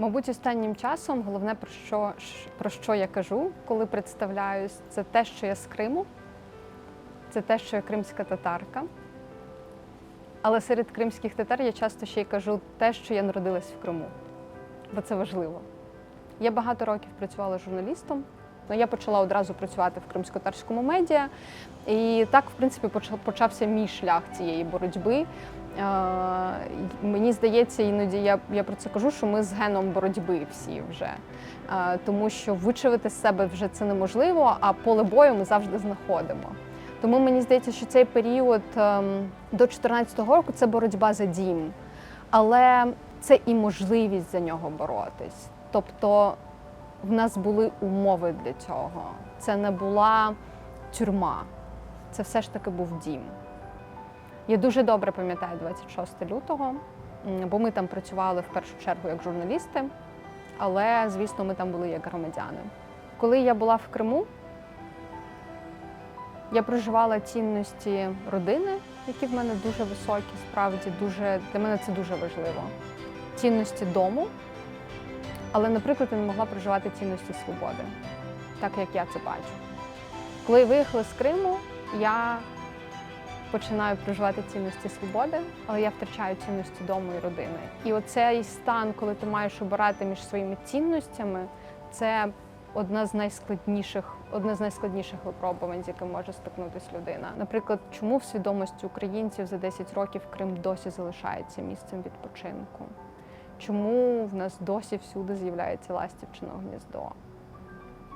Мабуть, останнім часом головне про що, про що я кажу, коли представляюсь, це те, що я з Криму, це те, що я кримська татарка. Але серед кримських татар я часто ще й кажу те, що я народилась в Криму, бо це важливо. Я багато років працювала журналістом. Ну, я почала одразу працювати в кримсько-татарському медіа. І так, в принципі, почався мій шлях цієї боротьби. Е, Мені здається, іноді я, я про це кажу, що ми з геном боротьби всі вже. Е, Тому що вичавити з себе вже це неможливо, а поле бою ми завжди знаходимо. Тому мені здається, що цей період ем, до 2014 року це боротьба за дім. Але це і можливість за нього боротись. Тобто в нас були умови для цього. Це не була тюрма, це все ж таки був дім. Я дуже добре пам'ятаю 26 лютого, бо ми там працювали в першу чергу як журналісти, але, звісно, ми там були як громадяни. Коли я була в Криму, я проживала цінності родини, які в мене дуже високі, справді дуже для мене це дуже важливо. Цінності дому, але, наприклад, я не могла проживати цінності свободи, так як я це бачу. Коли я виїхала з Криму, я починаю проживати цінності свободи, але я втрачаю цінності дому і родини. І оцей стан, коли ти маєш обирати між своїми цінностями, це одна з найскладніших, одне з найскладніших випробувань, з яким може стикнутися людина. Наприклад, чому в свідомості українців за 10 років Крим досі залишається місцем відпочинку? Чому в нас досі всюди з'являється ластівчине гніздо?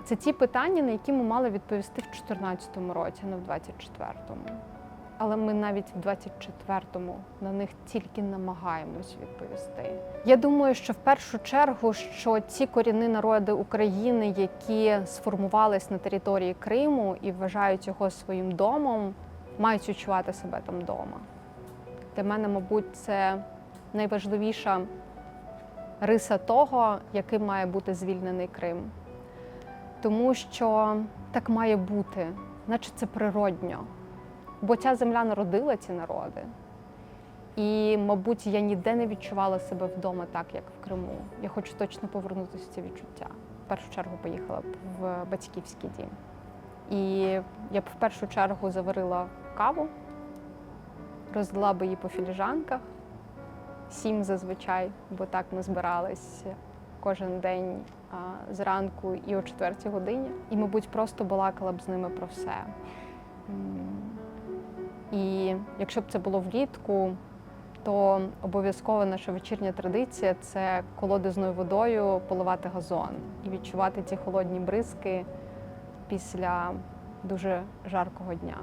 Це ті питання, на які ми мали відповісти в 2014 році, а не в 2024. Але ми навіть в 24-му на них тільки намагаємось відповісти. Я думаю, що в першу чергу, що ці корінні народи України, які сформувались на території Криму і вважають його своїм домом, мають відчувати себе там вдома. Для мене, мабуть, це найважливіша риса того, яким має бути звільнений Крим. Тому що так має бути, наче це природньо. Бо ця земля народила ці народи. І, мабуть, я ніде не відчувала себе вдома так, як в Криму. Я хочу точно повернутися в ці відчуття. В першу чергу поїхала б в батьківський дім. І я б в першу чергу заварила каву, розлила би її по філіжанках, сім зазвичай, бо так ми збирались кожен день а, зранку і о четвертій годині. І, мабуть, просто балакала б з ними про все. І якщо б це було влітку, то обов'язково наша вечірня традиція це колодезною водою поливати газон і відчувати ці холодні бризки після дуже жаркого дня.